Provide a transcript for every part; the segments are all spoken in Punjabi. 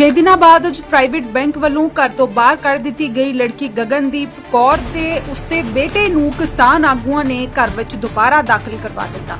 ਛੇ ਦਿਨਾਂ ਬਾਅਦ ਅੱਜ ਪ੍ਰਾਈਵੇਟ ਬੈਂਕ ਵੱਲੋਂ ਘਰ ਤੋਂ ਬਾਹਰ ਕੱਢ ਦਿੱਤੀ ਗਈ ਲੜਕੀ ਗਗਨਦੀਪ ਕੌਰ ਤੇ ਉਸਦੇ ਬੇਟੇ ਨੂੰ ਕਿਸਾਨ ਆਗੂਆਂ ਨੇ ਘਰ ਵਿੱਚ ਦੁਬਾਰਾ ਦਾਖਲ ਕਰਵਾ ਦਿੱਤਾ।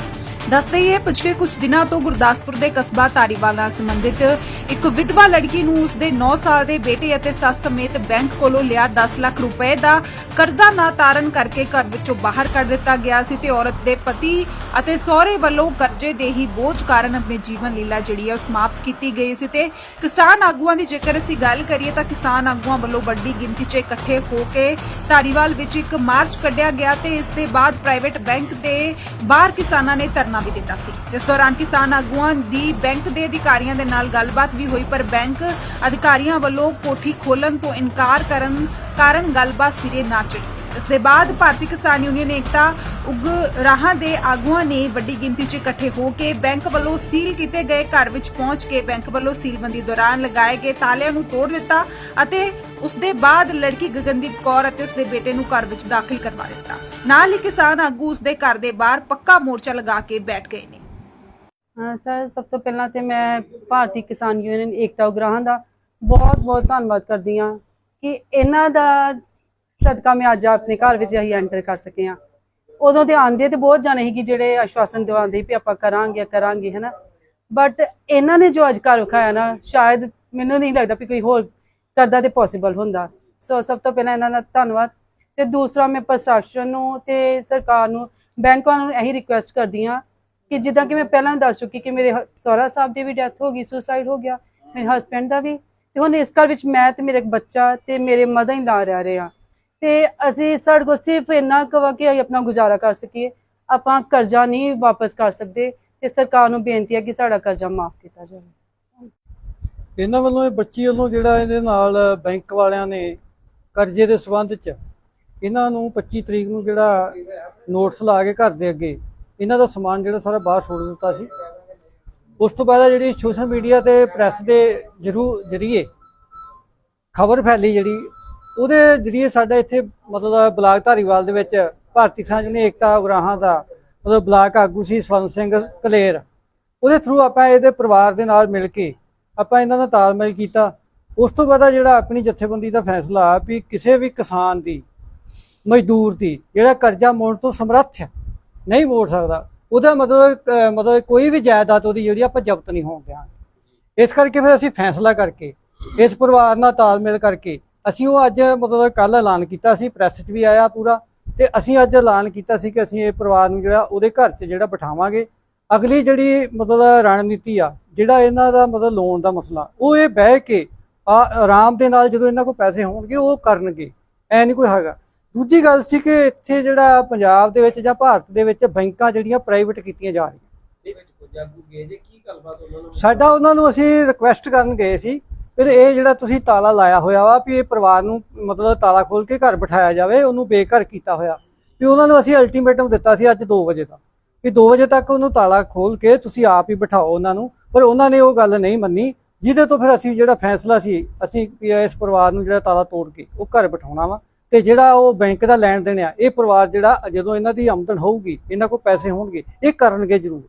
ਦੱਸਦੇ ਹੀ ਪਿਛਲੇ ਕੁਝ ਦਿਨਾਂ ਤੋਂ ਗੁਰਦਾਸਪੁਰ ਦੇ ਕਸਬਾ ਧਾਰੀਵਾਲ ਨਾਲ ਸੰਬੰਧਿਤ ਇੱਕ ਵਿਧਵਾ ਲੜਕੀ ਨੂੰ ਉਸਦੇ 9 ਸਾਲ ਦੇ ਬੇਟੇ ਅਤੇ ਸੱਸ ਸਮੇਤ ਬੈਂਕ ਕੋਲੋਂ ਲਿਆ 10 ਲੱਖ ਰੁਪਏ ਦਾ ਕਰਜ਼ਾ ਨਾ ਤਾਰਨ ਕਰਕੇ ਘਰ ਵਿੱਚੋਂ ਬਾਹਰ ਕੱਢ ਦਿੱਤਾ ਗਿਆ ਸੀ ਤੇ ਔਰਤ ਦੇ ਪਤੀ ਅਤੇ ਸਹੁਰੇ ਵੱਲੋਂ ਕਰਜ਼ੇ ਦੇ ਹੀ ਬੋਝ ਕਾਰਨ ਆਪਣੀ ਜੀਵਨ ਲੀਲਾ ਜਿਹੜੀ ਹੈ ਸਮਾਪਤ ਕੀਤੀ ਗਈ ਸੀ ਤੇ ਕਿਸਾਨ ਆਗੂਆਂ ਦੀ ਜੇਕਰ ਅਸੀਂ ਗੱਲ ਕਰੀਏ ਤਾਂ ਕਿਸਾਨ ਆਗੂਆਂ ਵੱਲੋਂ ਵੱਡੀ ਗਿਣਤੀ 'ਚ ਇਕੱਠੇ ਹੋ ਕੇ ਧਾਰੀਵਾਲ ਵਿੱਚ ਇੱਕ ਮਾਰਚ ਕੱਢਿਆ ਗਿਆ ਤੇ ਇਸ ਦੇ ਬਾਅਦ ਪ੍ਰਾਈਵੇਟ ਬੈਂਕ ਦੇ ਬਾਹਰ ਕਿਸਾਨਾਂ ਨੇ ਧਰਨਾ ਵੀ ਦਿੱਤਾ ਸੀ। ਇਸ ਦੌਰਾਨ ਕਿਸਾਨ ਆਗੂਆਂ ਦੀ ਬੈਂਕ ਦੇ ਅਧਿਕਾਰੀਆਂ ਦੇ ਨਾਲ ਗੱਲਬਾਤ ਵੀ ਹੋਈ, ਪਰ ਬੈਂਕ ਅਧਿਕਾਰੀਆਂ ਵੱਲੋਂ ਕੋਠੀ ਖੋਲਣ ਤੋਂ ਇਨਕਾਰ ਕਰਨ ਕਾਰਨ ਗੱਲਬਾਤ ਸਿਰੇ ਨਾ ਚੜੀ ਇਸ ਦੇ ਬਾਅਦ ਭਾਰਤੀ ਕਿਸਾਨ ਯੂਨੀਅਨ ਏਕਤਾ ਉਗ ਦੇ ਆਗੂਆਂ ਨੇ ਵੱਡੀ ਗਿਣਤੀ 'ਚ ਇਕੱਠੇ ਹੋ ਕੇ ਬੈਂਕ ਵੱਲੋਂ ਸੀਲ ਕੀਤੇ ਗਏ ਘਰ ਵਿੱਚ ਪਹੁੰਚ ਕੇ ਬੈਂਕ ਵੱਲੋਂ ਸੀਲਬੰਦੀ ਦੌਰਾਨ ਲਗਾਏ ਗਏ ਤਾਲਿਆਂ ਨੂੰ ਤੋੜ ਦਿੱਤਾ ਅਤੇ ਉਸ ਦੇ ਬਾਅਦ ਲੜਕੀ ਗਗਨਦੀਪ ਕੌਰ ਅਤੇ ਉਸ ਦੇ ਬੇਟੇ ਨੂੰ ਘਰ ਵਿੱਚ ਦਾਖਲ ਕਰਵਾ ਦਿੱਤਾ। ਨਾਲ ਹੀ ਕਿਸਾਨ ਆਗੂ ਉਸ ਦੇ ਘਰ ਦੇ ਬਾਹਰ ਪੱਕਾ ਮੋਰਚਾ ਲਗਾ ਕੇ ਬੈਠ ਗਏ ਨੇ। ਹਾਂ ਸਰ, ਸਭ ਤੋਂ ਪਹਿਲਾਂ ਤੇ ਮੈਂ ਭਾਰਤੀ ਕਿਸਾਨ ਯੂਨੀਅਨ ਏਕਤਾ ਉਗਰਾਹਾਂ ਦਾ ਬਹੁਤ ਬਹੁਤ ਧੰਨਵਾਦ ਕਰਦੀ ਹਾਂ ਕਿ ਇਹਨਾਂ ਦਾ ਸਦਕਾ ਮੈਂ ਅੱਜ ਆਪਣੇ ਘਰ ਵਿੱਚ ਅਸੀਂ ਐਂਟਰ ਕਰ ਸਕੇ ਹਾਂ। ਉਦੋਂ ਤੇ ਆਂਦੇ ਤੇ ਬਹੁਤ ਜਾਣੇ ਸੀ ਕਿ ਜਿਹੜੇ ਆਸ਼ਵਾਸਨ ਦਿਵਾਉਂਦੇ ਵੀ ਆਪਾਂ ਕਰਾਂਗੇ ਕਰਾਂਗੇ, ਹੈਨਾ। ਬਟ ਇਹਨਾਂ ਨੇ ਜੋ ਅੱਜ ਘਰ ਵਿਖਾਇਆ ਨਾ, ਸ਼ਾਇਦ ਮੈਨੂੰ ਨਹੀਂ ਲੱਗਦਾ ਵੀ ਕੋਈ ਹੋਰ ਕਰਦਾ ਤੇ ਪੋਸੀਬਲ ਹੁੰਦਾ। ਸੋ ਸਭ ਤੋਂ ਪਹਿਲਾਂ ਇਹਨਾਂ ਦਾ ਧੰਨਵਾਦ। ਤੇ ਦੂਸਰਾ, ਮੈਂ ਪ੍ਰਸ਼ਾਸਨ ਨੂੰ ਤੇ ਸਰਕਾਰ ਨੂੰ, ਬੈਂਕਾਂ ਨੂੰ ਇਹੀ ਰਿਕੁਐਸਟ ਕਰਦੀ ਹਾਂ ਕਿ ਜਿੱਦਾਂ ਕਿ ਮੈਂ ਪਹਿਲਾਂ ਦੱਸ ਚੁੱਕੀ ਕਿ ਮੇਰੇ ਹ- ਸਹੁਰਾ ਸਾਹਿਬ ਦੀ ਵੀ ਡੈਥ ਹੋ ਗਈ ਸੁਸਾਈਡ ਹੋ ਗਿਆ, ਮੇਰੇ ਹਸਬੰਡ ਦਾ ਵੀ। ਤੇ ਹੁਣ ਇਸ ਘਰ ਵਿੱਚ ਮੈਂ ਤੇ ਮੇਰੇ ਬੱਚਾ ਤੇ ਮੇਰੇ ਮਦਰ ਹੀ ਲਾ ਰਹਿ ਰਹੇ ਆ ਤੇ ਅਸੀਂ ਸਾਡੇ ਕੋਲ ਸਿਰਫ ਇੰਨਾ ਕਵਾ ਕਿ ਅਸੀਂ ਆਪਣਾ ਗੁਜ਼ਾਰਾ ਕਰ ਸਕੀਏ। ਆਪਾਂ ਕਰਜ਼ਾ ਨਹੀਂ ਵਾਪਸ ਕਰ ਸਕਦੇ ਤੇ ਸਰਕਾਰ ਨੂੰ ਬੇਨਤੀ ਹੈ ਕਿ ਸਾਡਾ ਕਰਜ਼ਾ ਮਾਫ ਕੀਤਾ ਜਾਵੇ। ਇਹਨਾਂ ਵੱਲੋਂ ਇਹ ਬੱਚੀ ਵੱਲੋਂ ਜਿਹੜਾ ਇਹਦੇ ਨਾਲ ਬੈਂਕ ਵਾਲਿਆਂ ਨੇ ਕਰਜ਼ੇ ਦੇ ਸਬੰਧ 'ਚ ਇਹਨਾਂ ਨੂੰ 25 ਤਰੀਕ ਨੂੰ ਜਿਹੜਾ ਨੋਟਿਸ ਲਾ ਕੇ ਘਰ ਦੇ ਅੱਗੇ ਇਹਨਾਂ ਦਾ ਸਮਾਨ ਜਿਹੜਾ ਸਾਰਾ ਬਾਹਰ ਛੋੜ ਦਿੱਤਾ ਸੀ। ਉਸ ਤੋਂ ਬਾਅਦ ਜਿਹੜੀ ਸੋਸ਼ਲ ਮੀਡੀਆ ਤੇ ਪ੍ਰੈਸ ਦੇ ਜਰੂ ਜਰੀਏ ਖਬਰ ਫੈਲੀ ਜਿਹੜੀ ਉਹਦੇ ਜਰੀਏ ਸਾਡਾ ਇੱਥੇ ਮਤਲਬ ਬਲਾਕ ਧਾਰੀਵਾਲ ਦੇ ਵਿੱਚ ਭਾਰਤੀ ਕਿਸਾਨ ਯੂਨੀਅਨ ਏਕਤਾ ਉਗਰਾਹਾਂ ਦਾ ਮਤਲਬ ਬਲਾਕ ਆਗੂ ਸੀ ਸਵਰਨ ਸਿੰਘ ਕਲੇਰ। ਉਹਦੇ ਥਰੂ ਆਪਾਂ ਇਹਦੇ ਪਰਿਵਾਰ ਦੇ ਨਾਲ ਮਿਲ ਕੇ ਆਪਾਂ ਇਹਨਾਂ ਦਾ ਤਾਲਮੇਲ ਕੀਤਾ। ਉਸ ਤੋਂ ਬਾਅਦ ਜਿਹੜਾ ਆਪਣੀ ਜਥੇਬੰਦੀ ਦਾ ਫੈਸਲਾ ਆ ਵੀ ਕਿਸੇ ਵੀ ਕਿਸਾਨ ਦੀ, ਮਜ਼ਦੂਰ ਦੀ ਜਿਹੜਾ ਕਰਜ਼ਾ ਮੋੜਨ ਤੋਂ ਸਮਰੱਥ ਹੈ, ਨਹੀਂ ਮੋੜ ਸਕਦਾ। ਉਹਦਾ ਮਤਲਬ ਮਤਲਬ ਕੋਈ ਵੀ ਜਾਇਦਾਦ ਉਹਦੀ ਜਿਹੜੀ ਆਪਾਂ ਜ਼ਬਤ ਨਹੀਂ ਹੋਣ ਦਿਆਂਗੇ। ਇਸ ਕਰਕੇ ਫਿਰ ਅਸੀਂ ਫੈਸਲਾ ਕਰਕੇ, ਇਸ ਪਰਿਵਾਰ ਨਾਲ ਤਾਲਮੇਲ ਕਰਕੇ ਅਸੀਂ ਉਹ ਅੱਜ ਮਤਲਬ ਕੱਲ ਐਲਾਨ ਕੀਤਾ ਸੀ ਪ੍ਰੈਸ 'ਚ ਵੀ ਆਇਆ ਪੂਰਾ ਤੇ ਅਸੀਂ ਅੱਜ ਐਲਾਨ ਕੀਤਾ ਸੀ ਕਿ ਅਸੀਂ ਇਹ ਪਰਿਵਾਰ ਨੂੰ ਜਿਹੜਾ ਉਹਦੇ ਘਰ 'ਚ ਜਿਹੜਾ ਬਿਠਾਵਾਂਗੇ। ਅਗਲੀ ਜਿਹੜੀ ਮਤਲਬ ਰਣਨੀਤੀ ਆ ਜਿਹੜਾ ਇਹਨਾਂ ਦਾ ਮਤਲਬ ਲੋਨ ਦਾ ਮਸਲਾ ਉਹ ਇਹ ਬਹਿ ਕੇ ਆ ਆਰਾਮ ਦੇ ਨਾਲ ਜਦੋਂ ਇਹਨਾਂ ਕੋਲ ਪੈਸੇ ਹੋਣਗੇ ਉਹ ਕਰਨਗੇ। ਐ ਨਹੀਂ ਕੋਈ ਹੈਗਾ। ਦੂਜੀ ਗੱਲ ਸੀ ਕਿ ਇੱਥੇ ਜਿਹੜਾ ਪੰਜਾਬ ਦੇ ਵਿੱਚ ਜਾਂ ਭਾਰਤ ਦੇ ਵਿੱਚ ਬੈਂਕਾਂ ਜਿਹੜੀਆਂ ਪ੍ਰਾਈਵੇਟ ਕੀਤੀਆਂ ਜਾ ਰਹੀਆਂ। ਸਾਡਾ ਉਹਨਾਂ ਨੂੰ ਅਸੀਂ ਰਿਕੁਐਸਟ ਕਰਨ ਗਏ ਸੀ ਫਿਰ ਇਹ ਜਿਹੜਾ ਤੁਸੀਂ ਤਾਲਾ ਲਾਇਆ ਹੋਇਆ ਵਾ ਵੀ ਇਹ ਪਰਿਵਾਰ ਨੂੰ ਮਤਲਬ ਤਾਲਾ ਖੋਲ ਕੇ ਘਰ ਬਿਠਾਇਆ ਜਾਵੇ, ਉਹਨੂੰ ਬੇਘਰ ਕੀਤਾ ਹੋਇਆ। ਵੀ ਉਹਨਾਂ ਨੂੰ ਅਸੀਂ ਅਲਟੀਮੇਟਮ ਦਿੱਤਾ ਸੀ ਅੱਜ 2 ਵਜੇ ਦਾ ਵੀ 2 ਵਜੇ ਤੱਕ ਉਹਨੂੰ ਤਾਲਾ ਖੋਲ ਕੇ ਤੁਸੀਂ ਆਪ ਹੀ ਬਿਠਾਓ ਉਹਨਾਂ ਨੂੰ। ਪਰ ਉਹਨਾਂ ਨੇ ਉਹ ਗੱਲ ਨਹੀਂ ਮੰਨੀ। ਜਿਹਦੇ ਤੋਂ ਫਿਰ ਅਸੀਂ ਜਿਹੜਾ ਫੈਸਲਾ ਸੀ, ਅਸੀਂ ਵੀ ਇਸ ਪਰਿਵਾਰ ਨੂੰ ਜਿਹੜਾ ਤਾਲਾ ਤੋੜ ਕੇ ਉਹ ਘਰ ਬਿਠਾਉਣਾ ਵਾ। ਤੇ ਜਿਹੜਾ ਉਹ ਬੈਂਕ ਦਾ ਲੈਣ ਦੇਣ ਆ, ਇਹ ਪਰਿਵਾਰ ਜਿਹੜਾ ਜਦੋਂ ਇਹਨਾਂ ਦੀ ਆਮਦਨ ਹੋਊਗੀ, ਇਹਨਾਂ ਕੋਲ ਪੈਸੇ ਹੋਣਗੇ, ਇਹ ਕਰਨਗੇ ਜ਼ਰੂਰ।